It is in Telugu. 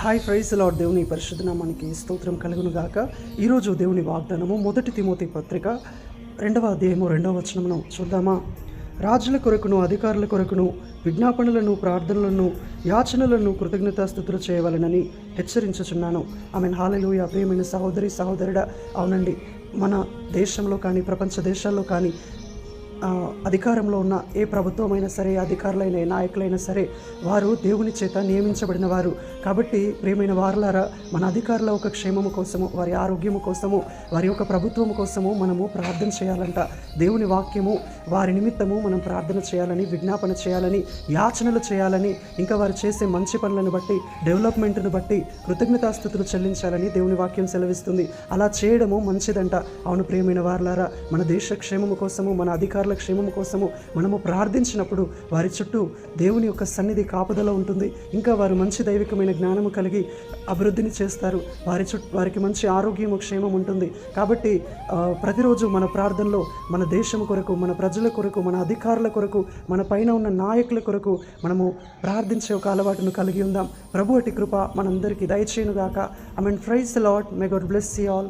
హాయ్ ఫ్రైస్ లాడ్ దేవుని పరిశుద్ధ మనకి స్తోత్రం కలుగును గాక ఈరోజు దేవుని వాగ్దానము మొదటి తిమోతి పత్రిక రెండవ అధ్యాయము రెండవ వచనమును చూద్దామా? రాజుల కొరకును అధికారుల కొరకును విజ్ఞాపనలను ప్రార్థనలను యాచనలను కృతజ్ఞతాస్థుతులు చేయవలనని హెచ్చరించుచున్నాను. ఆమె హాలలోయ ప్రియమైన సహోదరి సహోదరుడ అవునండి. మన దేశంలో కానీ ప్రపంచ దేశాల్లో కానీ అధికారంలో ఉన్న ఏ ప్రభుత్వమైనా సరే అధికారులైన నాయకులైనా సరే వారు దేవుని చేత నియమించబడిన వారు. కాబట్టి ప్రేమైన వారులారా మన అధికారుల ఒక క్షేమము కోసము వారి ఆరోగ్యము కోసము వారి యొక్క ప్రభుత్వము కోసము మనము ప్రార్థన చేయాలంట. దేవుని వాక్యము వారి నిమిత్తము మనం ప్రార్థన చేయాలని విజ్ఞాపన చేయాలని యాచనలు చేయాలని ఇంకా వారు చేసే మంచి పనులను బట్టి డెవలప్మెంట్ను బట్టి కృతజ్ఞతాస్థుతులు చెల్లించాలని దేవుని వాక్యం సెలవిస్తుంది. అలా చేయడము మంచిదంట. అవును ప్రేమైన వారులారా మన దేశ క్షేమము కోసము మన అధికారులు క్షేమం కోసము మనము ప్రార్థించినప్పుడు వారి చుట్టూ దేవుని యొక్క సన్నిధి కాపుదల ఉంటుంది. ఇంకా వారు మంచి దైవికమైన జ్ఞానము కలిగి అభివృద్ధిని చేస్తారు. వారి చుట్టూ వారికి మంచి ఆరోగ్యము క్షేమం ఉంటుంది. కాబట్టి ప్రతిరోజు మన ప్రార్థనలో మన దేశం కొరకు మన ప్రజల కొరకు మన అధికారుల కొరకు మన పైన ఉన్న నాయకుల కొరకు మనము ప్రార్థించే ఒక అలవాటును కలిగి ఉందాం. ప్రభు అటి కృప మనందరికీ దయచేయునుగాక. I mean praise Lord may God bless you all